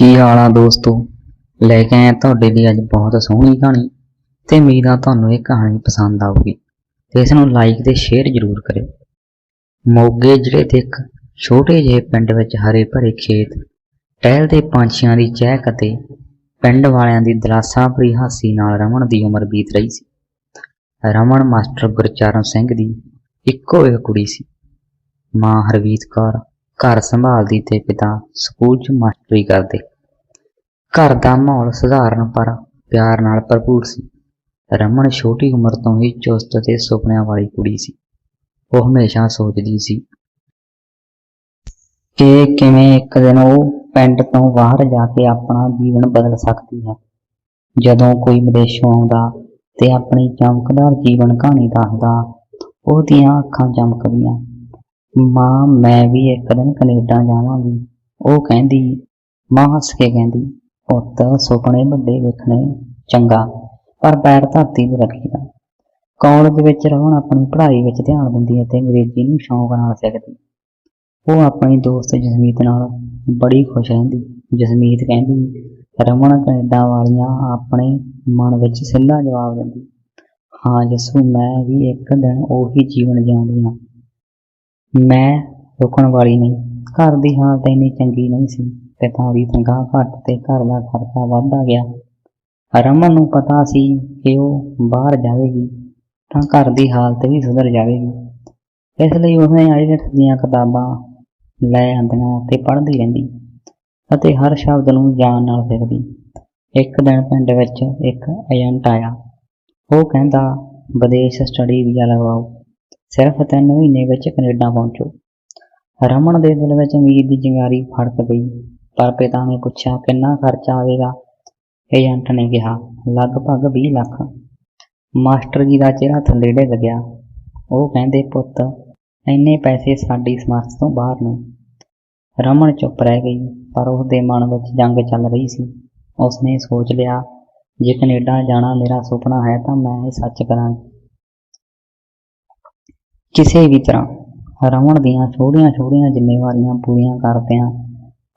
ਕੀ ਹਾਲ ਆ ਦੋਸਤੋ? ਲੈ ਕੇ ਆਇਆ ਤੁਹਾਡੇ ਲਈ ਅੱਜ ਬਹੁਤ ਸੋਹਣੀ ਕਹਾਣੀ ਤੇ ਉਮੀਦ ਆ ਤੁਹਾਨੂੰ ਇਹ ਕਹਾਣੀ ਪਸੰਦ ਆਊਗੀ ਤੇ ਇਸ ਨੂੰ ਲਾਈਕ ਤੇ ਸ਼ੇਅਰ ਜ਼ਰੂਰ ਕਰਿਓ। ਮੋਗੇ ਜ਼ਿਲ੍ਹੇ ਦੇ ਇੱਕ ਛੋਟੇ ਜਿਹੇ ਪਿੰਡ ਵਿੱਚ ਹਰੇ ਭਰੇ ਖੇਤ ਟਹਿਲਦੇ ਪੰਛੀਆਂ ਦੀ ਚਹਿਕ ਅਤੇ ਪਿੰਡ ਵਾਲਿਆਂ ਦੀ ਦਿਲਾਸਾ ਭਰੀ ਹਾਸੀ ਨਾਲ ਰਮਣ ਦੀ ਉਮਰ ਬੀਤ ਰਹੀ ਸੀ। ਰਮਨ ਮਾਸਟਰ ਗੁਰਚਰਨ ਸਿੰਘ ਦੀ ਇੱਕੋ ਇੱਕ ਕੁੜੀ ਸੀ। ਮਾਂ ਹਰਵੀਤ ਕੌਰ ਘਰ ਸੰਭਾਲਦੀ ਤੇ ਪਿਤਾ ਸਕੂਲ 'ਚ ਮਾਸਟਰੀ ਕਰਦੇ। ਘਰ ਦਾ ਮਾਹੌਲ ਸਧਾਰਨ ਪਰ ਪਿਆਰ ਨਾਲ ਭਰਪੂਰ ਸੀ। ਰਮਨ ਛੋਟੀ ਉਮਰ ਤੋਂ ਹੀ ਚੁਸਤ ਤੇ ਸੁਪਨਿਆਂ ਵਾਲੀ ਕੁੜੀ ਸੀ। ਉਹ ਹਮੇਸ਼ਾ ਸੋਚਦੀ ਸੀ ਕਿ ਕਿਵੇਂ ਇੱਕ ਦਿਨ ਉਹ ਪਿੰਡ ਤੋਂ ਬਾਹਰ ਜਾ ਕੇ ਆਪਣਾ ਜੀਵਨ ਬਦਲ ਸਕਦੀ ਹੈ। ਜਦੋਂ ਕੋਈ ਵਿਦੇਸ਼ੋਂ ਆਉਂਦਾ ਤੇ ਆਪਣੀ ਚਮਕਦਾਰ ਜੀਵਨ ਕਹਾਣੀ ਦੱਸਦਾ, ਉਹਦੀਆਂ ਅੱਖਾਂ ਚਮਕਦੀਆਂ। ਮਾਂ, ਮੈਂ ਵੀ ਇੱਕ ਦਿਨ ਕੈਨੇਡਾ ਜਾਵਾਂਗੀ। ਉਹ ਕਹਿੰਦੀ, ਮਾਂ ਹੱਸ ਕੇ ਕਹਿੰਦੀ, ਪੁੱਤ, ਸੁਪਨੇ ਵੱਡੇ ਵੇਖਣੇ, ਚੰਗਾ। ਪਰ ਪੈਰ ਧਰਤੀ ਤੇ ਰੱਖੀਦਾ। ਕਾਲਜ ਵਿੱਚ ਰਹਿਣ ਆਪਣੀ ਪੜ੍ਹਾਈ ਵਿੱਚ ਧਿਆਨ ਦਿੰਦੀ ਅਤੇ ਅੰਗਰੇਜ਼ੀ ਨੂੰ ਸ਼ੌਂਕ ਨਾਲ ਸਿੱਖਦੀ। ਉਹ ਆਪਣੀ ਦੋਸਤ ਜਸਮੀਤ ਨਾਲ ਬੜੀ ਖੁਸ਼ ਰਹਿੰਦੀ। ਜਸਮੀਤ ਕਹਿੰਦੀ, ਰਮਨ ਕੈਨੇਡਾ ਵਾਲੀਆਂ ਆਪਣੇ ਮਨ ਵਿੱਚ ਸਿੱਧਾ ਜਵਾਬ ਦਿੰਦੀ। ਹਾਂ ਜਸੂ, ਮੈਂ ਵੀ ਇੱਕ ਦਿਨ ਉਹੀ ਜੀਵਨ ਜਿਉਂਦੀ ਹਾਂ। ਮੈਂ ਰੁਕਣ ਵਾਲੀ ਨਹੀਂ। ਘਰ ਦੀ ਹਾਲਤ ਇੰਨੀ ਚੰਗੀ ਨਹੀਂ ਸੀ ਪਿਤਾ ਦੀ ਤਨਖਾਹ ਘੱਟ ਤੇ ਘਰ ਦਾ ਖਰਚਾ ਵੱਧਦਾ ਗਿਆ। ਰਮਨ ਨੂੰ ਪਤਾ ਸੀ ਕਿ ਉਹ ਬਾਹਰ ਜਾਵੇਗੀ ਤਾਂ ਘਰ ਦੀ ਹਾਲਤ ਵੀ ਸੁਧਰ ਜਾਵੇਗੀ। ਇਸ ਲਈ ਉਸਨੇ ਆਈਲੈਟਸ ਦੀਆਂ ਕਿਤਾਬਾਂ ਲੈ ਆਂਦੀਆਂ ਤੇ ਪੜ੍ਹਦੀ ਰਹਿੰਦੀ ਅਤੇ ਹਰ ਸ਼ਬਦ ਨੂੰ ਜਾਣ ਨਾਲ ਸਿੱਖਦੀ। ਇੱਕ ਦਿਨ ਪਿੰਡ ਵਿੱਚ ਇੱਕ ਏਜੰਟ ਆਇਆ। ਉਹ ਕਹਿੰਦਾ, ਵਿਦੇਸ਼ ਸਟੱਡੀ ਵੀਜ਼ਾ ਲਗਵਾਓ ਸਿਰਫ 3 ਮਹੀਨੇ ਵਿੱਚ ਕੈਨੇਡਾ ਪਹੁੰਚੋ। ਰਮਨ ਦੇ ਦਿਲ ਵਿੱਚ ਅਮੀਰ ਦੀ ਜਿੰਗਾਰੀ ਫੜਕ ਗਈ ਪਰ ਪਿਤਾ ਨੇ ਪੁੱਛਿਆ, ਕਿੰਨਾ ਖਰਚਾ ਆਵੇਗਾ? ਏਜੰਟ ਨੇ ਕਿਹਾ, ਲਗਭਗ 20 ਲੱਖ। ਮਾਸਟਰ ਜੀ ਦਾ ਚਿਹਰਾ ਥੱਲੇ ਡਿੱਗ ਗਿਆ। ਉਹ ਕਹਿੰਦੇ, ਪੁੱਤ, ਇੰਨੇ ਪੈਸੇ ਸਾਡੀ ਸਮਰਥ ਤੋਂ ਬਾਹਰ ਨੇ। ਰਮਨ ਚੁੱਪ ਰਹਿ ਗਈ, ਪਰ ਉਸਦੇ ਮਨ ਵਿੱਚ ਜੰਗ ਚੱਲ ਰਹੀ ਸੀ। ਉਸਨੇ ਸੋਚ ਲਿਆ, ਜੇ ਕੈਨੇਡਾ ਜਾਣਾ ਮੇਰਾ ਸੁਪਨਾ ਹੈ ਤਾਂ ਮੈਂ ਇਹ ਸੱਚ ਕਰਾਂਗੀ ਕਿਸੇ ਵੀ ਤਰ੍ਹਾਂ। ਰਮਨ ਦੀਆਂ ਛੋਟੀਆਂ ਛੋਟੀਆਂ ਜ਼ਿੰਮੇਵਾਰੀਆਂ ਪੂਰੀਆਂ ਕਰਦਿਆਂ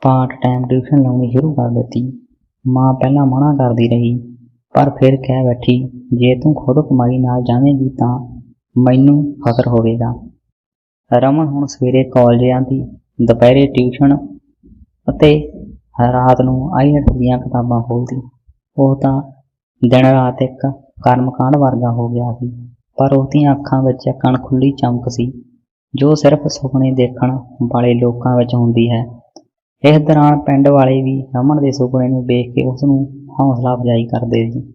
ਪਾਰਟ ਟਾਈਮ ਟਿਊਸ਼ਨ ਲਾਉਣੀ ਸ਼ੁਰੂ ਕਰ ਦਿੱਤੀ। ਮਾਂ ਪਹਿਲਾਂ ਮਨਾ ਕਰਦੀ ਰਹੀ, ਪਰ ਫਿਰ ਕਹਿ ਬੈਠੀ, ਜੇ ਤੂੰ ਖੁਦ ਕਮਾਈ ਨਾਲ ਜਾਵੇਂਗੀ ਤਾਂ ਮੈਨੂੰ ਫਖਰ ਹੋਵੇਗਾ। ਰਮਨ ਹੁਣ ਸਵੇਰੇ ਕਾਲਜ ਜਾਂਦੀ ਦੁਪਹਿਰੇ ਟਿਊਸ਼ਨ ਅਤੇ ਰਾਤ ਨੂੰ ਆਈਲੈਟਸ ਦੀਆਂ ਕਿਤਾਬਾਂ ਖੋਲ੍ਹਦੀ। ਉਹ ਤਾਂ ਦਿਨ ਰਾਤ ਇੱਕ ਕਰਮਕਾਂਡ ਵਰਗਾ ਹੋ ਗਿਆ ਸੀ। ਪਰ ਉਹਦੀਆਂ ਅੱਖਾਂ ਵਿੱਚ ਅਣਖੁੱਲੀ ਚਮਕ ਸੀ, ਜੋ ਸਿਰਫ ਸੁਪਨੇ ਦੇਖਣ ਵਾਲੇ ਲੋਕਾਂ ਵਿੱਚ ਹੁੰਦੀ ਹੈ। ਇਸ ਦੌਰਾਨ ਪਿੰਡ ਵਾਲੇ ਵੀ ਰਮਨ ਦੇ ਸੁਪਨੇ ਨੂੰ ਦੇਖ ਕੇ ਉਸ ਨੂੰ ਹੌਸਲਾ ਅਫਜ਼ਾਈ ਕਰਦੇ ਸੀ।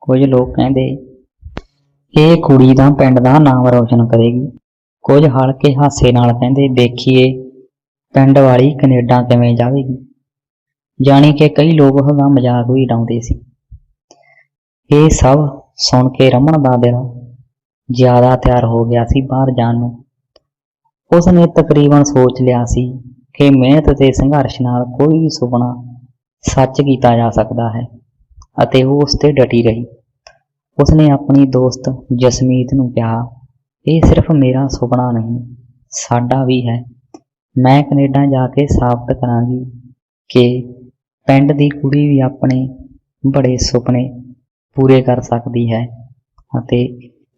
ਕੁਝ ਲੋਕ ਕਹਿੰਦੇ, ਇਹ ਕੁੜੀ ਦਾ ਪਿੰਡ ਦਾ ਨਾਮ ਰੋਸ਼ਨ ਕਰੇਗੀ। ਕੁਝ ਹਲਕੇ ਹਾਸੇ ਨਾਲ ਕਹਿੰਦੇ, ਦੇਖੀਏ, ਪਿੰਡ ਵਾਲੀ ਕੈਨੇਡਾ ਕਿਵੇਂ ਜਾਵੇਗੀ। ਜਾਣੀ ਕਿ ਕਈ ਲੋਕ ਉਹਦਾ ਮਜ਼ਾਕ ਵੀ ਉਡਾਉਂਦੇ ਸੀ। ਇਹ ਸਭ ਸੁਣ ਕੇ ਰਮਣ ਦਾ ਦਿਲ ਜ਼ਿਆਦਾ ਤਿਆਰ ਹੋ ਗਿਆ ਸੀ ਬਾਹਰ ਜਾਣ ਨੂੰ। ਉਸ ਨੇ ਤਕਰੀਬਨ ਸੋਚ ਲਿਆ ਸੀ ਕਿ ਮਿਹਨਤ ਤੇ ਸੰਘਰਸ਼ ਨਾਲ ਕੋਈ ਵੀ ਸੁਪਨਾ ਸੱਚ ਕੀਤਾ ਜਾ ਸਕਦਾ ਹੈ ਅਤੇ ਉਹ ਉਸ ਤੇ ਡਟੀ ਰਹੀ। ਉਸ ਨੇ ਆਪਣੀ ਦੋਸਤ ਜਸਮੀਤ ਨੂੰ ਕਿਹਾ, ਇਹ ਸਿਰਫ ਮੇਰਾ ਸੁਪਨਾ ਨਹੀਂ, ਸਾਡਾ ਵੀ ਹੈ। ਮੈਂ ਕੈਨੇਡਾ ਜਾ ਕੇ ਸਾਬਤ ਕਰਾਂਗੀ ਕਿ ਪਿੰਡ ਦੀ ਕੁੜੀ ਵੀ ਆਪਣੇ ਬੜੇ ਸੁਪਨੇ ਪੂਰੇ ਕਰ ਸਕਦੀ ਹੈ ਅਤੇ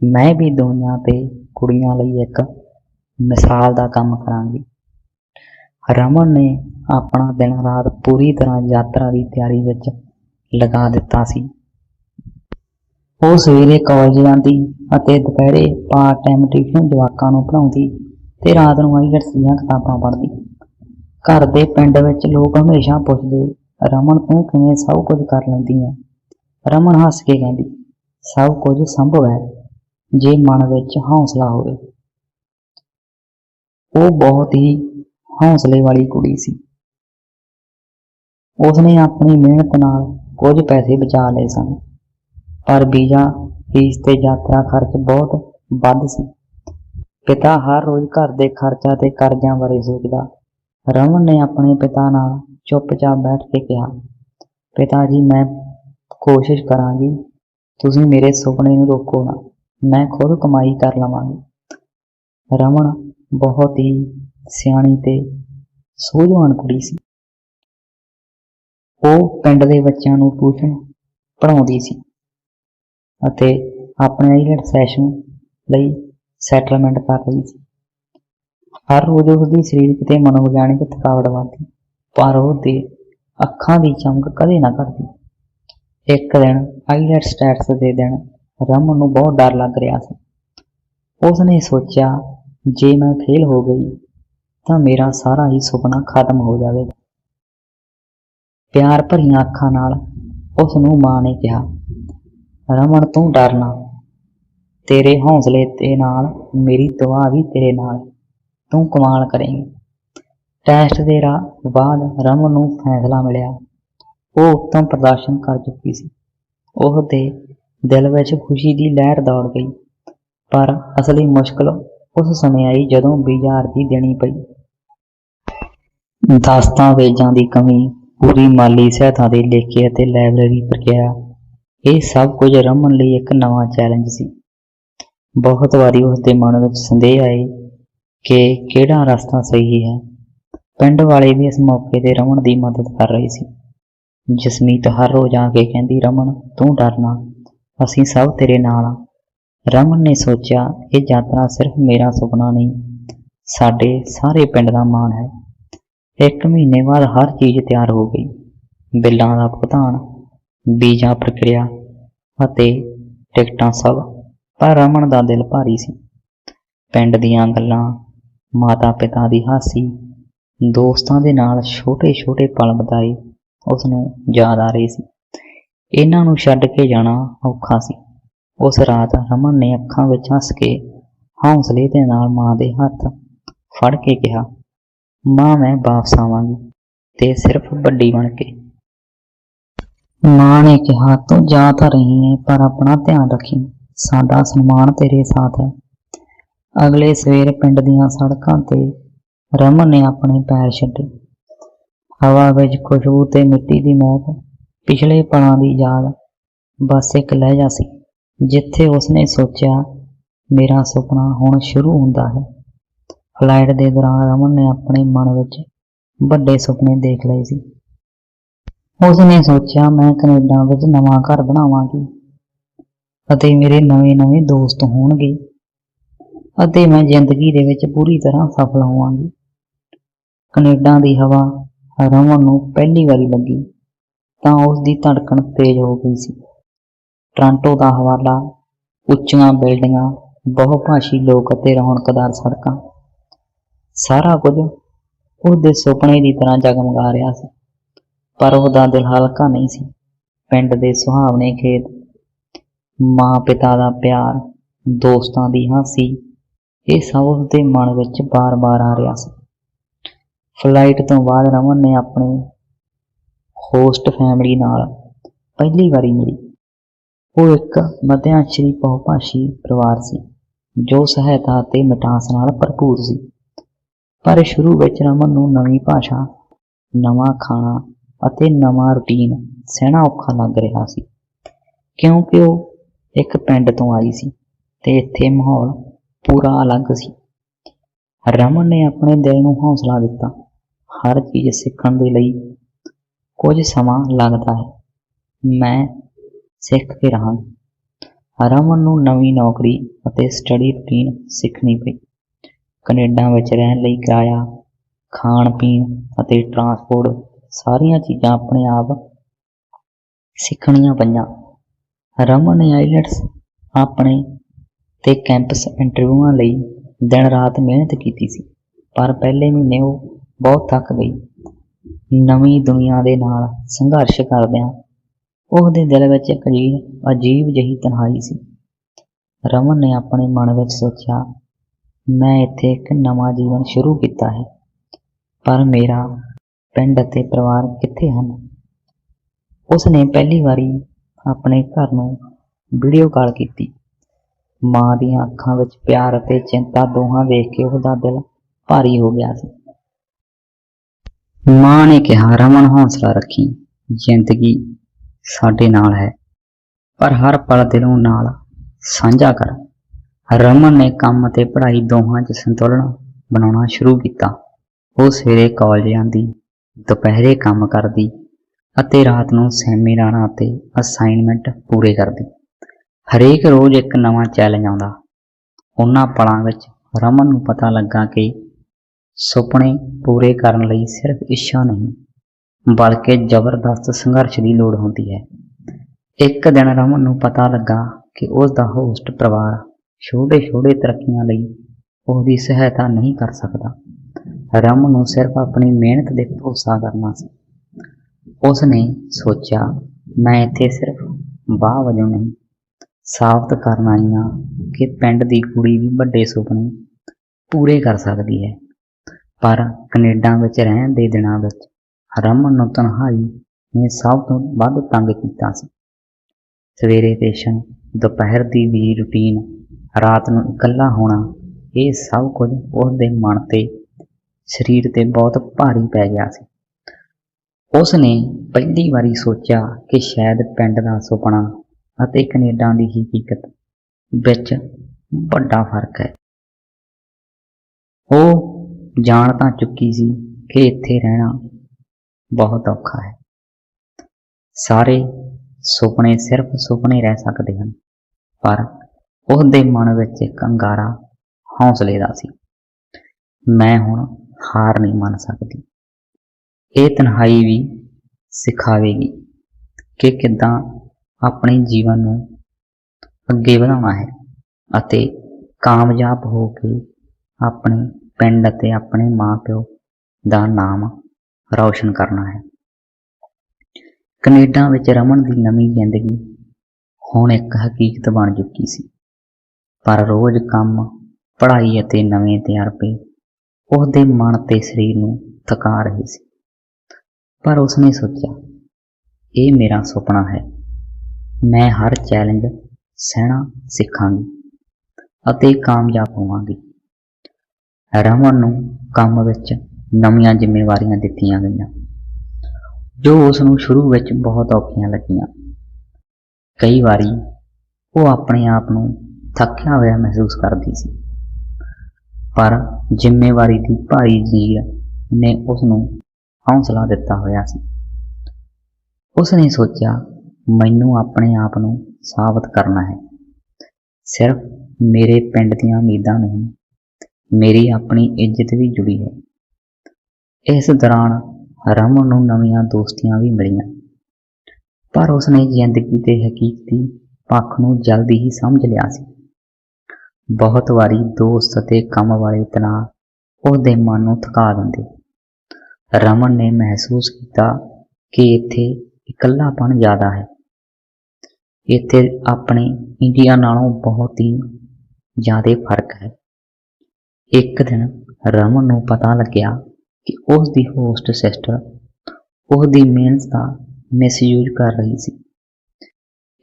ਮੈਂ ਵੀ ਦੁਨੀਆ ਤੇ ਕੁੜੀਆਂ ਲਈ ਇੱਕ ਮਿਸਾਲ ਦਾ ਕੰਮ ਕਰਾਂਗੀ। ਰਮਨ ਨੇ ਆਪਣਾ ਦਿਨ ਰਾਤ ਪੂਰੀ ਤਰ੍ਹਾਂ ਯਾਤਰਾ ਦੀ ਤਿਆਰੀ ਵਿੱਚ ਲਗਾ ਦਿੱਤਾ ਸੀ। ਉਹ ਸਵੇਰੇ ਕਾਲਜ ਜਾਂਦੀ ਅਤੇ ਦੁਪਹਿਰੇ ਪਾਰਟ ਟਾਈਮ ਟਿਊਸ਼ਨ ਜਵਾਕਾਂ ਨੂੰ ਪੜ੍ਹਾਉਂਦੀ ਤੇ ਰਾਤ ਨੂੰ ਆਈਲੈਟਸ ਦੀਆਂ ਕਿਤਾਬਾਂ ਪੜ੍ਹਦੀ। ਘਰ ਦੇ ਪਿੰਡ ਵਿੱਚ ਲੋਕ ਹਮੇਸ਼ਾ ਪੁੱਛਦੇ, ਰਮਨ, ਤੂੰ ਕਿਵੇਂ ਸਭ ਕੁਝ ਕਰ ਲੈਂਦੀ ਹੈ? ਰਮਨ ਹੱਸ ਕੇ ਕਹਿੰਦੀ, ਸਭ ਕੁਝ ਸੰਭਵ ਹੈ, ਜੇ ਮਨ ਵਿੱਚ ਹੌਸਲਾ ਹੋਵੇ। ਉਹ ਬਹੁਤ ਹੀ ਹੌਸਲੇ ਵਾਲੀ ਕੁੜੀ ਸੀ। ਉਸਨੇ ਆਪਣੀ ਮਿਹਨਤ ਨਾਲ ਕੁਝ ਪੈਸੇ ਬਚਾ ਲਏ ਸਨ, ਪਰ ਵੀਜ਼ਾ ਫੀਸ ਤੇ ਯਾਤਰਾ ਖਰਚ ਬਹੁਤ ਵੱਧ ਸੀ। ਪਿਤਾ ਹਰ ਰੋਜ਼ ਘਰ ਦੇ ਖਰਚਾ ਤੇ ਕਰਜ਼ਿਆਂ ਬਾਰੇ ਸੋਚਦਾ। ਰਮਨ ਨੇ ਆਪਣੇ ਪਿਤਾ ਨਾਲ ਚੁੱਪਚਾਪ ਬੈਠ ਕੇ ਕਿਹਾ, ਪਿਤਾ ਜੀ, ਮੈਂ ਕੋਸ਼ਿਸ਼ ਕਰਾਂਗੀ, ਤੁਸੀਂ ਮੇਰੇ ਸੁਪਨੇ ਨੂੰ ਰੋਕੋ ਨਾ, ਮੈਂ ਖੁਦ ਕਮਾਈ ਕਰ ਲਵਾਂਗੀ। ਰਮਨ ਬਹੁਤ ਹੀ ਸਿਆਣੀ ਤੇ ਸੂਝਵਾਨ ਕੁੜੀ ਸੀ। ਉਹ ਪਿੰਡ ਦੇ ਬੱਚਿਆਂ ਨੂੰ ਟਿਊਸ਼ਨ ਪੜ੍ਹਾਉਂਦੀ ਸੀ ਅਤੇ ਆਪਣੇ ਆਈਲੈਟ ਸੈਸ਼ਨ ਲਈ ਸੈਟਲਮੈਂਟ ਕਰ ਰਹੀ ਸੀ। ਹਰ ਰੋਜ਼ ਉਸਦੀ ਸਰੀਰਕ ਤੇ ਮਨੋਵਿਗਿਆਨਿਕ ਥਕਾਵਟ ਵੱਧਦੀ, ਪਰ ਉਹਦੇ ਅੱਖਾਂ ਦੀ ਚਮਕ ਕਦੇ ਨਾ ਘਟਦੀ। ਇੱਕ ਦਿਨ ਆਈਲੈਟਸ ਸਟੈਟਸ ਦੇ ਦਿਨ ਰਮਨ ਨੂੰ ਬਹੁਤ ਡਰ ਲੱਗ ਰਿਹਾ ਸੀ। ਉਸਨੇ ਸੋਚਿਆ, ਜੇ ਮੈਂ ਫੇਲ ਹੋ ਗਈ, ਤਾਂ ਮੇਰਾ ਸਾਰਾ ਹੀ ਸੁਪਨਾ ਖਤਮ ਹੋ ਜਾਵੇਗਾ। ਪਿਆਰ ਭਰੀਆਂ ਅੱਖਾਂ ਨਾਲ ਉਸ ਨੂੰ ਮਾਂ ਨੇ ਕਿਹਾ, ਰਮਨ ਤੂੰ ਡਰਨਾ। ਤੇਰੇ ਹੌਸਲੇ ਦੇ ਨਾਲ ਮੇਰੀ ਦੁਆ ਵੀ ਤੇਰੇ ਨਾਲ। ਤੂੰ ਕਮਾਲ ਕਰੇਂਗੀ। ਟੈਸਟ ਦੇ ਰਾ, ਬਾਅਦ ਰਮਨ ਨੂੰ ਫੈਸਲਾ ਮਿਲਿਆ। ਉਹ ਉੱਤਮ ਪ੍ਰਦਰਸ਼ਨ ਕਰ ਚੁੱਕੀ ਸੀ। ਉਹ ਦੇ ਦਿਲ ਵਿੱਚ ਖੁਸ਼ੀ ਦੀ ਲਹਿਰ ਦੌੜ ਗਈ। ਪਰ ਅਸਲੀ ਮੁਸ਼ਕਲ ਉਸ ਸਮੇਂ ਆਈ ਜਦੋਂ ਵੀਜ਼ਾ ਅਰਜ਼ੀ ਦੇਣੀ ਪਈ। ਦਸਤਾਵੇਜ਼ਾਂ ਦੀ ਕਮੀ, ਪੂਰੀ ਮਾਲੀ ਸਹਾਇਤਾ ਦੇ ਲੇਖੇ ਅਤੇ ਲਾਇਬ੍ਰੇਰੀ ਪ੍ਰਕਿਰਿਆ, ਇਹ ਸਭ ਕੁਝ ਰਮਨ ਲਈ ਇੱਕ ਨਵਾਂ ਚੈਲੰਜ ਸੀ। ਬਹੁਤ ਵਾਰੀ ਉਸ ਦੇ ਮਨ ਵਿੱਚ ਸੰਦੇਹ ਆਏ ਕਿ ਕਿਹੜਾ ਰਸਤਾ ਸਹੀ ਹੈ। ਪਿੰਡ ਵਾਲੇ ਵੀ ਇਸ ਮੌਕੇ ਤੇ ਰਮਨ ਦੀ ਮਦਦ ਕਰ ਰਹੇ ਸੀ। ਜਸਮੀਤ ਹਰ ਰੋਜ਼ ਆ ਕੇ ਕਹਿੰਦੀ, ਰਮਨ, ਤੂੰ ਡਰਨਾ, ਅਸੀਂ ਸਭ ਤੇਰੇ ਨਾਲ ਆ। ਰਮਨ ਨੇ ਸੋਚਿਆ, ਇਹ ਯਾਤਰਾ ਸਿਰਫ ਮੇਰਾ ਸੁਪਨਾ ਨਹੀਂ, ਸਾਡੇ ਸਾਰੇ ਪਿੰਡ ਦਾ ਮਾਣ ਹੈ। ਇੱਕ ਮਹੀਨੇ ਬਾਅਦ ਹਰ ਚੀਜ਼ ਤਿਆਰ ਹੋ ਗਈ। ਬਿੱਲਾਂ ਦਾ ਭੁਗਤਾਨ, ਵੀਜ਼ਾ ਪ੍ਰਕਿਰਿਆ ਅਤੇ ਟਿਕਟਾਂ ਸਭ, ਪਰ ਰਮਨ ਦਾ ਦਿਲ ਭਾਰੀ ਸੀ। ਪਿੰਡ ਦੀਆਂ ਗੱਲਾਂ ਮਾਤਾ ਪਿਤਾ ਦੀ ਹਾਸੀ, ਦੋਸਤਾਂ ਦੇ ਨਾਲ ਛੋਟੇ ਛੋਟੇ ਪਲ ਬਿਤਾਏ। ਉਸ ਨੂੰ ਯਾਦ ਆ ਰਹੀ ਸੀ। ਇਹਨਾਂ ਨੂੰ ਛੱਡ ਕੇ ਜਾਣਾ ਔਖਾ ਸੀ। ਉਸ ਰਾਤ ਰਮਨ ਨੇ ਅੱਖਾਂ ਵਿੱਚ ਹੱਸ ਕੇ ਹੌਸਲੇ ਦੇ ਨਾਲ ਮਾਂ ਦੇ ਹੱਥ ਫੜ ਕੇ ਕਿਹਾ, ਮਾਂ, ਮੈਂ ਵਾਪਸ ਆਵਾਂਗੀ ਤੇ ਸਿਰਫ ਵੱਡੀ ਬਣ ਕੇ। ਮਾਂ ਨੇ ਕਿਹਾ, ਤੂੰ ਜਾ ਤਾਂ ਰਹੀ ਹੈ ਪਰ ਆਪਣਾ ਧਿਆਨ ਰੱਖੀ। ਸਾਡਾ ਸਨਮਾਨ ਤੇਰੇ ਸਾਥ ਹੈ। ਅਗਲੇ ਸਵੇਰ ਪਿੰਡ ਦੀਆਂ ਸੜਕਾਂ ਤੇ ਰਮਨ ਨੇ ਆਪਣੇ ਪੈਰ ਛੱਡੇ। ਹਵਾ ਵਿੱਚ ਖੁਸ਼ਬੂ ਤੇ ਮਿੱਟੀ ਦੀ ਮਹਿਕ ਪਿਛਲੇ ਪਲਾਂ ਦੀ ਯਾਦ, ਬਸ ਇੱਕ ਲਹਿਜਾ ਸੀ, ਜਿੱਥੇ ਉਸਨੇ ਸੋਚਿਆ, ਮੇਰਾ ਸੁਪਨਾ ਹੁਣ ਸ਼ੁਰੂ ਹੁੰਦਾ ਹੈ। ਫਲਾਈਟ ਦੇ ਦੌਰਾਨ ਰਮਨ ਨੇ ਆਪਣੇ ਮਨ ਵਿੱਚ ਵੱਡੇ ਸੁਪਨੇ ਦੇਖ ਲਏ ਸੀ। ਉਸਨੇ ਸੋਚਿਆ, ਮੈਂ ਕੈਨੇਡਾ ਵਿੱਚ ਨਵਾਂ ਘਰ ਬਣਾਵਾਂਗੀ ਅਤੇ ਮੇਰੇ ਨਵੇਂ-ਨਵੇਂ ਦੋਸਤ ਹੋਣਗੇ ਅਤੇ ਮੈਂ ਜ਼ਿੰਦਗੀ ਦੇ ਵਿੱਚ ਪੂਰੀ ਤਰ੍ਹਾਂ ਸਫਲ ਹੋਵਾਂਗੀ। ਕੈਨੇਡਾ ਦੀ ਹਵਾ ਰਮਨ ਨੂੰ ਪਹਿਲੀ ਵਾਰੀ ਲੱਗੀ ਤਾਂ ਉਸ ਦੀ ਧੜਕਣ ਤੇਜ਼ ਹੋ ਗਈ ਸੀ। ਟ੍ਰਾਂਟੋ ਦਾ ਹਵਾਲਾ, ਉੱਚੀਆਂ ਬਿਲਡਿੰਗਾਂ ਬਹੁਭਾਸ਼ੀ ਲੋਕ ਅਤੇ ਰੌਣਕਦਾਰ ਸੜਕਾਂ। ਸਾਰਾ ਕੁਝ ਉਸ ਸੁਪਨੇ ਦੀ ਤਰ੍ਹਾਂ ਜਗਮਗਾ ਰਿਹਾ ਸੀ, ਪਰ ਉਹਦਾ ਦਿਲ ਹਲਕਾ ਨਹੀਂ ਸੀ। ਪਿੰਡ ਦੇ ਸੁਹਾਵਣੇ ਖੇਤ, ਮਾਂ ਪਿਤਾ ਦਾ ਪਿਆਰ, ਦੋਸਤਾਂ ਦੀ ਹਾਸੀ, ਇਹ ਸਭ ਉਸਦੇ ਮਨ ਵਿੱਚ ਬਾਰ-ਬਾਰ ਆ ਰਿਹਾ ਸੀ। ਫਲਾਈਟ ਤੋਂ ਬਾਅਦ ਰਮਨ ਨੇ ਆਪਣੇ ਹੋਸਟ ਫੈਮਿਲੀ ਨਾਲ ਪਹਿਲੀ ਵਾਰੀ ਮਿਲੀ। ਉਹ ਇੱਕ ਮੱਧਿਆਂਚਰੀ ਬਹੁਭਾਸ਼ੀ ਪਰਿਵਾਰ ਸੀ, ਜੋ ਸਹਾਇਤਾ ਅਤੇ ਮਿਠਾਸ ਨਾਲ ਭਰਪੂਰ ਸੀ। ਪਰ ਸ਼ੁਰੂ ਵਿੱਚ ਰਮਨ ਨੂੰ ਨਵੀਂ ਭਾਸ਼ਾ, ਨਵਾਂ ਖਾਣਾ ਅਤੇ ਨਵਾਂ ਰੁਟੀਨ ਸਹਿਣਾ ਔਖਾ ਲੱਗ ਰਿਹਾ ਸੀ, ਕਿਉਂਕਿ ਉਹ ਇੱਕ ਪਿੰਡ ਤੋਂ ਆਈ ਸੀ ਤੇ ਇੱਥੇ ਮਾਹੌਲ ਪੂਰਾ ਅਲੱਗ ਸੀ। ਰਮਨ ਨੇ ਆਪਣੇ ਦਿਲ ਨੂੰ ਹੌਸਲਾ ਦਿੱਤਾ। ਹਰ ਚੀਜ਼ ਸਿੱਖਣ ਦੇ ਲਈ ਕੁਝ ਸਮਾਂ ਲੱਗਦਾ ਹੈ। ਮੈਂ ਸਿੱਖ ਕੇ ਰਹਾਂਗਾ ਰਮਨ ਨੂੰ ਨਵੀਂ ਨੌਕਰੀ ਅਤੇ ਸਟੱਡੀ ਰੁਟੀਨ ਸਿੱਖਣੀ ਪਈ। ਕੈਨੇਡਾ ਵਿੱਚ ਰਹਿਣ ਲਈ ਕਿਰਾਇਆ, ਖਾਣ ਪੀਣ ਅਤੇ ਟਰਾਂਸਪੋਰਟ ਸਾਰੀਆਂ ਚੀਜ਼ਾਂ ਆਪਣੇ ਆਪ ਸਿੱਖਣੀਆਂ ਪਈਆਂ। ਰਮਨ ਨੇ ਆਈਲੈਟਸ ਆਪਣੇ ਤੇ ਕੈਂਪਸ ਇੰਟਰਵਿਊਆਂ ਲਈ ਦਿਨ ਰਾਤ ਮਿਹਨਤ ਕੀਤੀ ਸੀ, ਪਰ ਪਹਿਲੇ ਮਹੀਨੇ ਉਹ ਬਹੁਤ ਥੱਕ ਗਈ। ਨਵੀਂ ਦੁਨੀਆ ਦੇ ਨਾਲ ਸੰਘਰਸ਼ ਕਰਦਿਆਂ ਉਸ ਦਿਲ ਵਿੱਚ ਇੱਕ ਅਜੀਬ ਅਜੀਬ ਜਿਹੀ ਤਨਹਾਈ ਸੀ। ਰਮਨ ਨੇ ਆਪਣੇ ਮਨ ਵਿੱਚ ਸੋਚਿਆ, ਮੈਂ ਇੱਥੇ ਇੱਕ ਨਵਾਂ ਜੀਵਨ ਸ਼ੁਰੂ ਕੀਤਾ ਹੈ, ਪਰ ਮੇਰਾ ਪਿੰਡ ਅਤੇ ਪਰਿਵਾਰ ਕਿੱਥੇ ਹਨ? ਉਸ ਨੇ ਪਹਿਲੀ ਵਾਰੀ ਆਪਣੇ ਘਰ ਨੂੰ ਵੀਡੀਓ ਕਾਲ ਕੀਤੀ। ਮਾਂ ਦੀਆਂ ਅੱਖਾਂ ਵਿੱਚ ਪਿਆਰ ਅਤੇ ਚਿੰਤਾ ਦੋਹਾਂ ਵੇਖ ਕੇ ਉਹਦਾ ਦਿਲ ਭਾਰੀ ਹੋ ਗਿਆ ਸੀ। ਮਾਂ ਨੇ ਕਿਹਾ, ਰਮਨ ਹੌਸਲਾ ਰੱਖੀ, ਜ਼ਿੰਦਗੀ ਸਾਡੇ ਨਾਲ ਹੈ, ਪਰ ਹਰ ਪਲ ਦਿਲੋਂ ਨਾਲ ਸਾਂਝਾ ਕਰ। ਰਮਨ ਨੇ ਕੰਮ ਅਤੇ ਪੜ੍ਹਾਈ ਦੋਹਾਂ 'ਚ ਸੰਤੁਲਨ ਬਣਾਉਣਾ ਸ਼ੁਰੂ ਕੀਤਾ। ਉਹ ਸਵੇਰੇ ਕਾਲਜ ਜਾਂਦੀ ਦੁਪਹਿਰੇ ਕੰਮ ਕਰਦੀ ਅਤੇ ਰਾਤ ਨੂੰ ਸੈਮੀਨਾਰਾਂ ਅਤੇ ਅਸਾਈਨਮੈਂਟ ਪੂਰੇ ਕਰਦੀ। ਹਰੇਕ ਰੋਜ਼ ਇੱਕ ਨਵਾਂ ਚੈਲੰਜ ਆਉਂਦਾ। ਉਹਨਾਂ ਪਲਾਂ ਵਿੱਚ ਰਮਨ ਨੂੰ ਪਤਾ ਲੱਗਾ ਕਿ ਸੁਪਨੇ ਪੂਰੇ ਕਰਨ ਲਈ ਸਿਰਫ ਇੱਛਾ ਨਹੀਂ, ਬਲਕਿ ਜ਼ਬਰਦਸਤ ਸੰਘਰਸ਼ ਦੀ ਲੋੜ ਹੁੰਦੀ ਹੈ। ਇੱਕ ਦਿਨ ਰਮਨ ਨੂੰ ਪਤਾ ਲੱਗਾ ਕਿ ਉਸ ਦਾ ਹੋਸਟ ਪਰਿਵਾਰ ਛੋਟੇ-ਛੋਟੇ ਤਰੱਕੀਆਂ ਲਈ ਉਹਦੀ ਸਹਾਇਤਾ ਨਹੀਂ ਕਰ ਸਕਦਾ। ਰਮਨ ਨੂੰ ਸਿਰਫ ਆਪਣੀ ਮਿਹਨਤ ਦੇ ਭਰੋਸਾ ਕਰਨਾ ਸੀ। ਉਸ ਨੇ ਸੋਚਿਆ, ਮੈਂ ਇੱਥੇ ਸਿਰਫ ਵਾਹ ਵਜੋਂ ਨਹੀਂ, ਸਾਬਤ ਕਰਨ ਆਈ ਹਾਂ ਕਿ ਪਿੰਡ ਦੀ ਕੁੜੀ ਵੀ ਵੱਡੇ ਸੁਪਨੇ ਪੂਰੇ ਕਰ ਸਕਦੀ ਹੈ। ਪਰ ਕੈਨੇਡਾ ਵਿੱਚ ਰਹਿਣ ਦੇ ਦਿਨਾਂ ਵਿੱਚ ਰਮਨ ਨੂੰ ਤਨਹਾਈ ਨੇ ਸਭ ਤੋਂ ਵੱਧ ਤੰਗ ਕੀਤਾ ਸੀ। ਸਵੇਰੇ ਟੇਸ਼ਨ ਦੁਪਹਿਰ ਦੀ ਵੀ ਰੁਟੀਨ, ਰਾਤ ਨੂੰ ਇਕੱਲਾ ਹੋਣਾ, ਇਹ ਸਭ ਕੁਝ ਉਸ ਦੇ ਮਨ ਤੇ, ਸਰੀਰ ਤੇ ਬਹੁਤ ਭਾਰੀ ਪੈ ਗਿਆ ਸੀ। ਉਸ ਨੇ ਪਹਿਲੀ ਵਾਰੀ ਸੋਚਿਆ ਕਿ ਸ਼ਾਇਦ ਪਿੰਡ ਦਾ ਸੁਪਨਾ ਅਤੇ ਕੈਨੇਡਾ ਦੀ ਹਕੀਕਤ ਵਿੱਚ ਵੱਡਾ ਫ਼ਰਕ ਹੈ। ਉਹ ਜਾਣ ਤਾਂ ਚੁੱਕੀ ਸੀ ਕਿ ਇੱਥੇ ਰਹਿਣਾ ਬਹੁਤ ਔਖਾ ਹੈ। ਸਾਰੇ ਸੁਪਨੇ ਸਿਰਫ ਸੁਪਨੇ ਰਹਿ ਸਕਦੇ ਹਨ, ਪਰ ਉਸ ਦੇ ਮਨ ਵਿੱਚ ਇੱਕ ਅੰਗਾਰਾ ਹੌਸਲੇ ਦਾ ਸੀ। ਮੈਂ ਹੁਣ ਹਾਰ ਨਹੀਂ ਮੰਨ ਸਕਦੀ। ਇਹ ਤਨਹਾਈ ਵੀ ਸਿਖਾਵੇਗੀ ਕਿ ਕਿੱਦਾਂ ਆਪਣੇ ਜੀਵਨ ਨੂੰ ਅੱਗੇ ਵਧਾਉਣਾ ਹੈ ਅਤੇ ਕਾਮਯਾਬ ਹੋ ਕੇ ਆਪਣੇ ਪਿੰਡ ਅਤੇ ਆਪਣੇ ਮਾਪਿਓ ਦਾ ਨਾਮ ਰੌਸ਼ਨ ਕਰਨਾ ਹੈ। ਕੈਨੇਡਾ ਵਿੱਚ ਰਮਨ ਦੀ ਨਵੀਂ ਜ਼ਿੰਦਗੀ ਹੁਣ ਇੱਕ ਹਕੀਕਤ ਬਣ ਚੁੱਕੀ ਸੀ। ਪਰ ਰੋਜ਼ ਕੰਮ, ਪੜ੍ਹਾਈ ਅਤੇ ਨਵੇਂ ਤਜਰਬੇ ਉਸ ਦੇ ਮਨ ਤੇ ਸਰੀਰ ਨੂੰ ਥਕਾ ਰਹੇ ਸੀ। ਪਰ ਉਸਨੇ ਸੋਚਿਆ, ਇਹ ਮੇਰਾ ਸੁਪਨਾ ਹੈ। ਮੈਂ ਹਰ ਚੈਲੰਜ ਸਹਿਣਾ ਸਿੱਖਾਂਗੀ ਅਤੇ ਕਾਮਯਾਬ ਹੋਵਾਂਗੀ। ਰਮਨ ਨੂੰ ਕੰਮ ਵਿੱਚ, ਨਵੀਆਂ ਜ਼ਿੰਮੇਵਾਰੀਆਂ ਦਿੱਤੀਆਂ ਗਈਆਂ। ਜੋ ਉਸ ਨੂੰ ਸ਼ੁਰੂ ਵਿੱਚ ਬਹੁਤ ਔਖੀਆਂ ਲੱਗੀਆਂ। ਕਈ ਵਾਰੀ ਉਹ ਆਪਣੇ ਆਪ ਨੂੰ ਥੱਕਿਆ ਹੋਇਆ ਮਹਿਸੂਸ ਕਰਦੀ ਸੀ। ਪਰ ਜ਼ਿੰਮੇਵਾਰੀ ਦੀ ਭਾਰੀ ਜੀਰ ਨੇ ਉਸ ਨੂੰ ਹੌਸਲਾ ਦਿੱਤਾ ਹੋਇਆ ਸੀ। ਉਸ ਨੇ ਸੋਚਿਆ, ਮੈਨੂੰ ਆਪਣੇ ਆਪ ਨੂੰ ਸਾਬਤ ਕਰਨਾ ਹੈ। ਸਿਰਫ ਮੇਰੇ ਪਿੰਡ ਦੀਆਂ ਉਮੀਦਾਂ ਨਹੀਂ ਮੇਰੀ ਆਪਣੀ ਇੱਜ਼ਤ ਵੀ ਜੁੜੀ ਹੈ। ਇਸ ਦੌਰਾਨ ਰਮਨ ਨੂੰ ਨਵੀਆਂ ਦੋਸਤੀਆਂ ਵੀ ਮਿਲੀਆਂ। ਪਰ ਉਸਨੇ ਜ਼ਿੰਦਗੀ ਦੇ ਹਕੀਕਤੀ ਪੱਖ ਨੂੰ ਜਲਦੀ ਹੀ ਸਮਝ ਲਿਆ ਸੀ। ਬਹੁਤ ਵਾਰੀ ਦੋਸਤ ਅਤੇ ਕੰਮ ਵਾਲੇ ਤਣਾਅ ਉਸ ਮਨ ਨੂੰ ਥਕਾ ਦਿੰਦੇ। ਰਮਨ ਨੇ ਮਹਿਸੂਸ ਕੀਤਾ ਕਿ ਇੱਥੇ ਇਕੱਲਾਪਣ ਜ਼ਿਆਦਾ ਹੈ। ਇੱਥੇ ਆਪਣੇ ਇੰਡੀਆ ਨਾਲੋਂ ਬਹੁਤ ਹੀ ਜ਼ਿਆਦਾ ਫ਼ਰਕ ਹੈ। ਇੱਕ ਦਿਨ ਰਮਨ ਨੂੰ ਪਤਾ ਲੱਗਿਆ ਕਿ ਉਸ ਦੀ ਹੋਸਟ ਸਿਸਟਰ ਉਸ ਦੀ ਮਿਹਨਤ ਦਾ ਮਿਸਯੂਜ਼ ਕਰ ਰਹੀ ਸੀ।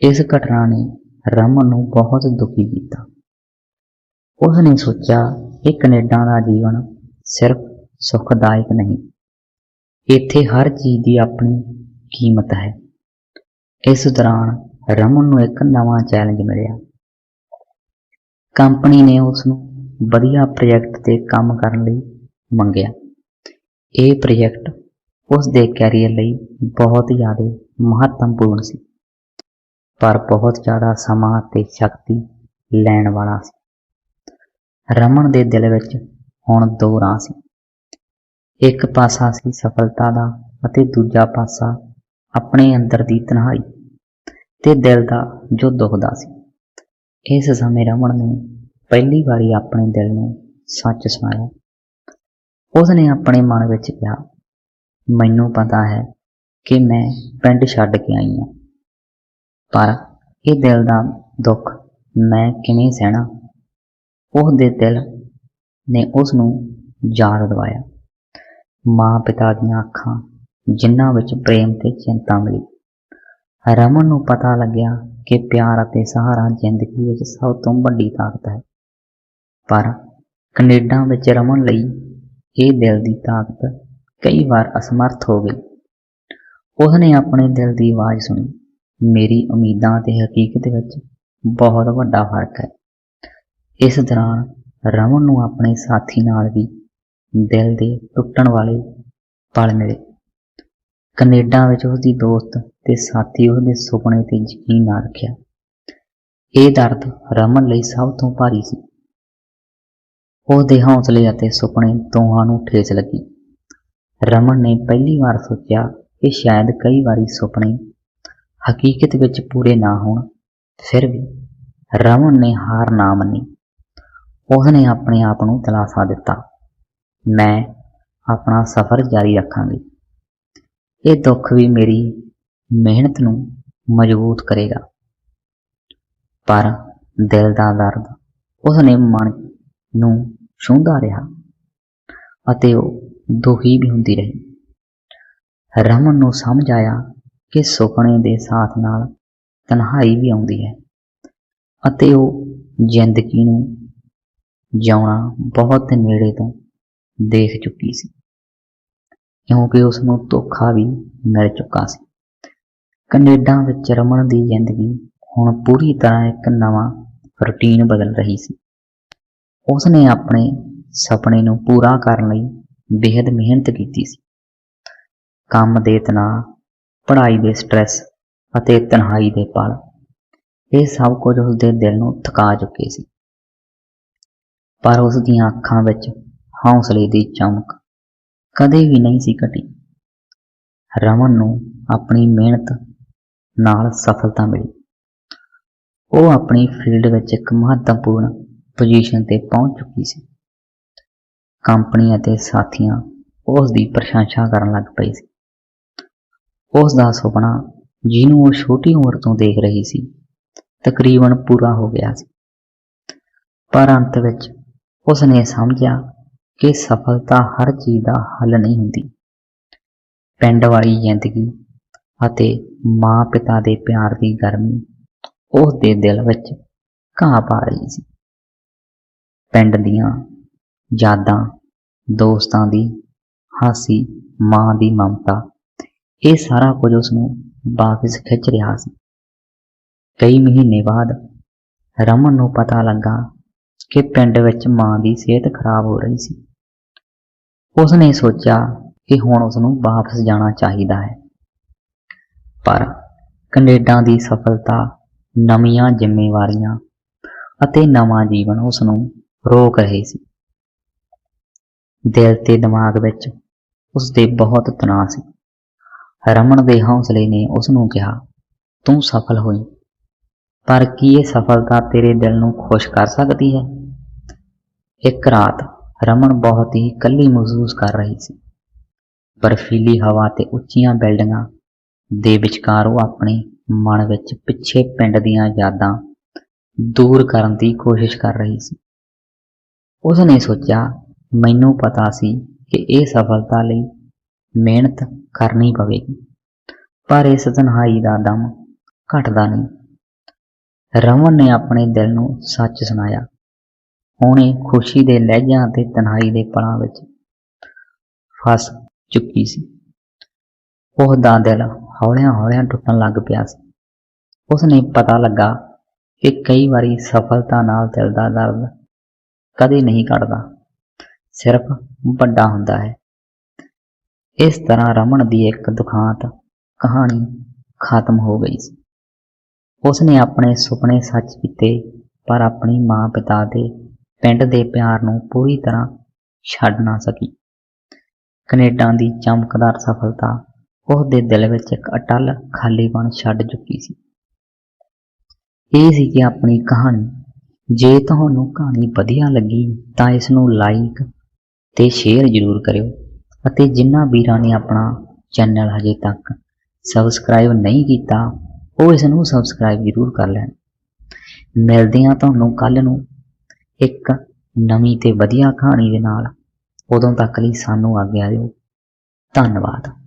ਇਸ ਘਟਨਾ ਨੇ ਰਮਨ ਨੂੰ ਬਹੁਤ ਦੁਖੀ ਕੀਤਾ। ਉਸ ਨੇ ਸੋਚਿਆ ਕਿ ਕੈਨੇਡਾ ਦਾ ਜੀਵਨ ਸਿਰਫ ਸੁਖਦਾਇਕ ਨਹੀਂ, ਇੱਥੇ ਹਰ ਚੀਜ਼ ਦੀ ਆਪਣੀ ਕੀਮਤ ਹੈ। ਇਸ ਦੌਰਾਨ ਰਮਨ ਨੂੰ ਇੱਕ ਨਵਾਂ ਚੈਲੰਜ ਮਿਲਿਆ। ਕੰਪਨੀ ਨੇ ਉਸ ਨੂੰ ਵਧੀਆ ਪ੍ਰੋਜੈਕਟ ਤੇ ਕੰਮ ਕਰਨ ਲਈ ਮੰਗਿਆ। ਇਹ ਪ੍ਰੋਜੈਕਟ ਉਸ ਦੇ ਕੈਰੀਅਰ ਲਈ ਬਹੁਤ ਜ਼ਿਆਦਾ ਮਹੱਤਵਪੂਰਨ ਸੀ, ਪਰ ਬਹੁਤ ਜ਼ਿਆਦਾ ਸਮਾਂ ਅਤੇ ਸ਼ਕਤੀ ਲੈਣ ਵਾਲਾ ਸੀ। ਰਮਨ ਦੇ ਦਿਲ ਵਿੱਚ ਹੁਣ ਦੋ ਰਾਹ ਸੀ। ਇੱਕ ਪਾਸਾ ਸੀ ਸਫਲਤਾ ਦਾ ਅਤੇ ਦੂਜਾ ਪਾਸਾ ਆਪਣੇ ਅੰਦਰ ਦੀ ਤਨਹਾਈ ਤੇ ਦਿਲ ਦਾ ਜੋ ਦੁਖਦਾ ਸੀ। ਇਸ ਸਮੇਂ ਰਮਨ ਨੇ ਪਹਿਲੀ ਵਾਰੀ ਆਪਣੇ ਦਿਲ ਨੂੰ ਸੱਚ ਸੁਣਾਇਆ। ਉਸ ਨੇ ਆਪਣੇ ਮਨ ਵਿੱਚ ਕਿਹਾ, ਮੈਨੂੰ ਪਤਾ ਹੈ ਕਿ ਮੈਂ ਪਿੰਡ ਛੱਡ ਕੇ ਆਈ ਹਾਂ, ਪਰ ਇਹ ਦਿਲ ਦਾ ਦੁੱਖ ਮੈਂ ਕਿਵੇਂ ਸਹਿਣਾ? ਉਸ ਦੇ ਦਿਲ ਨੇ ਉਸ ਨੂੰ ਯਾਦ ਦਿਵਾਇਆ। ਮਾਂ ਪਿਤਾ ਦੀਆਂ ਅੱਖਾਂ, ਜਿਨ੍ਹਾਂ ਵਿੱਚ ਪ੍ਰੇਮ ਤੇ ਚਿੰਤਾ ਮਿਲੀ, ਰਮਨ ਨੂੰ ਪਤਾ ਲੱਗਿਆ ਕਿ ਪਿਆਰ ਅਤੇ ਸਹਾਰਾ ਜ਼ਿੰਦਗੀ ਵਿੱਚ ਸਭ ਤੋਂ ਵੱਡੀ ਤਾਕਤ ਹੈ। ਪਰ ਕੈਨੇਡਾ ਵਿੱਚ ਰਮਣ ਲਈ ਇਹ ਦਿਲ ਦੀ ਤਾਕਤ ਕਈ ਵਾਰ ਅਸਮਰਥ ਹੋ ਗਈ। ਉਸਨੇ ਆਪਣੇ ਦਿਲ ਦੀ ਆਵਾਜ਼ ਸੁਣੀ। ਮੇਰੀ ਉਮੀਦਾਂ ਤੇ ਹਕੀਕਤ ਵਿੱਚ ਬਹੁਤ ਵੱਡਾ ਫ਼ਰਕ ਹੈ। ਇਸ ਦੌਰਾਨ ਰਮਨ ਨੂੰ ਆਪਣੇ ਸਾਥੀ ਨਾਲ ਵੀ ਦਿਲ ਦੇ ਟੁੱਟਣ ਵਾਲੇ ਪਲ ਮਿਲੇ। ਕੈਨੇਡਾ ਵਿੱਚ ਉਸਦੀ ਦੋਸਤ ਤੇ ਸਾਥੀ ਉਸਦੇ ਸੁਪਨੇ ਤੇ ਯਕੀਨ ਨਾ ਰੱਖਿਆ। ਇਹ ਦਰਦ ਰਮਨ ਲਈ ਸਭ ਤੋਂ ਭਾਰੀ ਸੀ। ਉਹਦੇ ਹੌਸਲੇ ਅਤੇ ਸੁਪਨੇ ਦੋਹਾਂ ਨੂੰ ਠੇਸ ਲੱਗੀ। ਰਮਨ ਨੇ ਪਹਿਲੀ ਵਾਰ ਸੋਚਿਆ ਕਿ ਸ਼ਾਇਦ ਕਈ ਵਾਰੀ ਸੁਪਨੇ ਹਕੀਕਤ ਵਿੱਚ ਪੂਰੇ ਨਾ ਹੋਣ, ਫਿਰ ਵੀ ਰਮਨ ਨੇ ਹਾਰ ਨਾ ਮੰਨੀ। ਉਸਨੇ ਆਪਣੇ ਆਪ ਨੂੰ ਦਿਲਾਸਾ ਦਿੱਤਾ, ਮੈਂ ਆਪਣਾ ਸਫ਼ਰ ਜਾਰੀ ਰੱਖਾਂਗੀ। ਇਹ ਦੁੱਖ ਵੀ ਮੇਰੀ ਮਿਹਨਤ ਨੂੰ ਮਜ਼ਬੂਤ ਕਰੇਗਾ। ਪਰ ਦਿਲ ਦਾ ਦਰਦ ਉਸਨੇ ਮਨ ਨੂੰ ਛੂੰਹਦਾ ਰਿਹਾ ਅਤੇ ਉਹ ਦੁਖੀ ਵੀ ਹੁੰਦੀ ਰਹੀ। ਰਮਨ ਨੂੰ ਸਮਝ ਆਇਆ ਕਿ ਸੁਪਨੇ ਦੇ ਸਾਥ ਨਾਲ ਤਨਹਾਈ ਵੀ ਆਉਂਦੀ ਹੈ ਅਤੇ ਉਹ ਜ਼ਿੰਦਗੀ ਨੂੰ ਜਿਉਣਾ ਬਹੁਤ ਨੇੜੇ ਤੋਂ ਦੇਖ ਚੁੱਕੀ ਸੀ, ਕਿਉਂਕਿ ਉਸ ਨੂੰ ਧੋਖਾ ਵੀ ਮਿਲ ਚੁੱਕਾ ਸੀ। ਕੈਨੇਡਾ ਵਿੱਚ ਰਮਨ ਦੀ ਜ਼ਿੰਦਗੀ ਹੁਣ ਪੂਰੀ ਤਰ੍ਹਾਂ ਇੱਕ ਨਵਾਂ ਰੁਟੀਨ ਬਦਲ ਰਹੀ ਸੀ। ਉਸ ਨੇ ਆਪਣੇ ਸੁਪਨੇ ਨੂੰ ਪੂਰਾ ਕਰਨ ਲਈ ਬੇहद ਮਿਹਨਤ ਕੀਤੀ ਸੀ। ਕੰਮ ਦੇ ਤਣਾਅ, ਪੜ੍ਹਾਈ ਦੇ ਸਟ੍ਰੈਸ ਅਤੇ ਤਨਹਾਈ ਦੇ ਪਲ, ਇਹ ਸਭ ਕੁਝ ਉਸ ਦੇ ਦਿਲ ਨੂੰ ਥਕਾ ਚੁੱਕੇ ਸੀ। ਪਰ ਉਸ ਦੀਆਂ ਅੱਖਾਂ ਵਿੱਚ ਹੌਸਲੇ ਦੀ ਚਮਕ ਕਦੇ ਵੀ ਨਹੀਂ ਸੀ ਘਟੀ। ਰਮਨ ਨੂੰ ਆਪਣੀ ਮਿਹਨਤ ਨਾਲ ਸਫਲਤਾ ਮਿਲੀ। ਉਹ ਆਪਣੀ ਫੀਲਡ ਵਿੱਚ ਇੱਕ ਮਹੱਤਵਪੂਰਨ ਪੋਜੀਸ਼ਨ ਤੇ ਪਹੁੰਚ ਚੁੱਕੀ ਸੀ। ਕੰਪਨੀ ਅਤੇ ਸਾਥੀਆਂ ਉਸ ਦੀ ਪ੍ਰਸ਼ੰਸਾ ਕਰਨ ਲੱਗ ਪਏ ਸੀ। ਉਸ ਦਾ ਸੁਪਨਾ ਜਿਹਨੂੰ ਉਹ ਛੋਟੀ ਉਮਰ ਤੋਂ ਦੇਖ ਰਹੀ ਸੀ, ਤਕਰੀਬਨ ਪੂਰਾ ਹੋ ਗਿਆ ਸੀ। ਪਰ ਅੰਤ ਵਿੱਚ ਉਸ ਨੇ ਸਮਝਿਆ ਕਿ ਸਫਲਤਾ ਹਰ ਚੀਜ਼ ਦਾ ਹੱਲ ਨਹੀਂ ਹੁੰਦੀ। ਪਿੰਡ ਵਾਲੀ ਜ਼ਿੰਦਗੀ ਅਤੇ ਮਾਂ ਪਿਤਾ ਦੇ ਪਿਆਰ ਦੀ ਗਰਮੀ ਉਸ ਦੇ ਦਿਲ ਵਿੱਚ ਘਾਹ ਪਾ ਰਹੀ ਸੀ। ਪਿੰਡ ਦੀਆਂ ਯਾਦਾਂ, ਦੋਸਤਾਂ ਦੀ, ਹਾਸੀ, ਮਾਂ ਦੀ ਮਮਤਾ, ਇਹ ਸਾਰਾ ਕੁਝ ਉਸ ਨੂੰ ਵਾਪਸ ਖਿੱਚ ਰਿਹਾ ਸੀ। ਕਈ ਮਹੀਨੇ ਬਾਅਦ ਰਮਨ ਨੂੰ ਪਤਾ ਲੱਗਾ ਕਿ ਪਿੰਡ ਵਿੱਚ ਮਾਂ ਦੀ ਸਿਹਤ ਖਰਾਬ ਹੋ ਰਹੀ ਸੀ। ਉਸ ਨੇ ਸੋਚਿਆ ਕਿ ਹੁਣ ਉਸ ਨੂੰ ਵਾਪਸ ਜਾਣਾ ਚਾਹੀਦਾ ਹੈ। ਪਰ ਕੈਨੇਡਾ ਦੀ ਸਫਲਤਾ, ਨਵੀਆਂ ਜ਼ਿੰਮੇਵਾਰੀਆਂ ਅਤੇ ਨਵਾਂ ਜੀਵਨ ਉਸ ਨੂੰ ਰੋਕ ਰਹੇ ਸੀ। ਦਿਲ ਤੇ ਦਿਮਾਗ ਵਿੱਚ ਉਸ ਦੇ ਬਹੁਤ ਤਣਾਅ ਸੀ। ਰਮਨ ਦੇ ਹੌਸਲੇ ਨੇ ਉਸ ਨੂੰ ਕਿਹਾ, ਤੂੰ ਸਫਲ ਹੋਈ। ਪਰ ਕੀ ਇਹ ਸਫਲਤਾ ਤੇਰੇ ਦਿਲ ਨੂੰ ਖੁਸ਼ ਕਰ ਸਕਦੀ ਹੈ? ਇੱਕ ਰਾਤ ਰਮਨ ਬਹੁਤ ਹੀ ਇਕੱਲੀ ਮਹਿਸੂਸ ਕਰ ਰਹੀ ਸੀ। ਬਰਫੀਲੀ ਹਵਾ ਤੇ ਉੱਚੀਆਂ ਬਿਲਡਿੰਗਾਂ ਦੇ ਵਿਚਕਾਰ ਉਹ ਆਪਣੇ ਮਨ ਵਿੱਚ ਪਿੱਛੇ ਪਿੰਡ ਦੀਆਂ ਯਾਦਾਂ ਦੂਰ ਕਰਨ ਦੀ ਕੋਸ਼ਿਸ਼ ਕਰ ਰਹੀ ਸੀ। ਉਸ ਨੇ ਸੋਚਿਆ, ਮੈਨੂੰ ਪਤਾ ਸੀ ਕਿ ਇਹ ਸਫਲਤਾ ਲਈ ਮਿਹਨਤ ਕਰਨੀ ਪਵੇਗੀ, ਪਰ ਇਸ ਤਨਹਾਈ ਦਾ ਦਮ ਘਟਦਾ ਨਹੀਂ। ਰਮਨ ਨੇ ਆਪਣੇ ਦਿਲ ਨੂੰ ਸੱਚ ਸੁਣਾਇਆ। ਹੁਣੇ ਖੁਸ਼ੀ ਦੇ ਲਹਿਜਿਆਂ ਤੇ ਤਨਹਾਈ ਦੇ ਪਲਾਂ ਵਿੱਚ ਫਸ ਚੁੱਕੀ ਸੀ। ਉਹ ਦਾ ਦਿਲ ਹੌਲਿਆਂ-ਹੌਲਿਆਂ ਟੁੱਟਣ ਲੱਗ ਪਿਆ ਸੀ। ਉਸ ਨੇ ਪਤਾ ਲੱਗਾ ਕਿ ਕਈ ਵਾਰੀ ਸਫਲਤਾ ਨਾਲ ਦਿਲ ਦਾ ਦਰਦ ਕਦੇ ਨਹੀਂ ਘਟਦਾ ਸਿਰਫ ਵੱਡਾ ਹੁੰਦਾ ਹੈ। ਇਸ ਤਰ੍ਹਾਂ ਰਮਨ ਦੀ ਇੱਕ ਦੁਖਾਂਤ ਕਹਾਣੀ ਖਤਮ ਹੋ ਗਈ ਸੀ। ਉਸਨੇ ਆਪਣੇ ਸੁਪਨੇ ਸੱਚ ਕੀਤੇ, ਪਰ ਆਪਣੀ ਮਾਂ ਪਿਤਾ ਦੇ ਪਿੰਡ ਦੇ ਪਿਆਰ ਨੂੰ ਪੂਰੀ ਤਰ੍ਹਾਂ ਛੱਡ ਨਾ ਸਕੀ। ਕੈਨੇਡਾ ਦੀ ਚਮਕਦਾਰ ਸਫਲਤਾ ਉਸ ਦੇ ਦਿਲ ਵਿੱਚ ਇੱਕ ਅਟਲ ਖਾਲੀਪਨ ਛੱਡ ਚੁੱਕੀ ਸੀ। ਇਹ ਸੀ ਕਿ ਆਪਣੀ ਕਹਾਣੀ ਜੇ ਤੁਹਾਨੂੰ ਕਹਾਣੀ ਵਧੀਆ ਲੱਗੀ ਤਾਂ ਇਸ ਨੂੰ ਲਾਈਕ ਤੇ ਸ਼ੇਅਰ ਜ਼ਰੂਰ ਕਰਿਓ ਅਤੇ ਜਿਨ੍ਹਾਂ ਵੀਰਾਂ ਨੇ ਆਪਣਾ ਚੈਨਲ ਹਜੇ ਤੱਕ ਸਬਸਕ੍ਰਾਈਬ ਨਹੀਂ ਕੀਤਾ, ਉਹ ਇਸ ਨੂੰ ਸਬਸਕ੍ਰਾਈਬ ਜ਼ਰੂਰ ਕਰ ਲੈਣ। ਮਿਲਦੇ ਹਾਂ ਤੁਹਾਨੂੰ ਕੱਲ ਨੂੰ ਇੱਕ ਨਵੀਂ ਤੇ ਵਧੀਆ ਕਹਾਣੀ ਦੇ ਨਾਲ। ਉਦੋਂ ਤੱਕ ਲਈ ਸਾਨੂੰ ਆਗਿਆ ਦਿਓ। ਧੰਨਵਾਦ।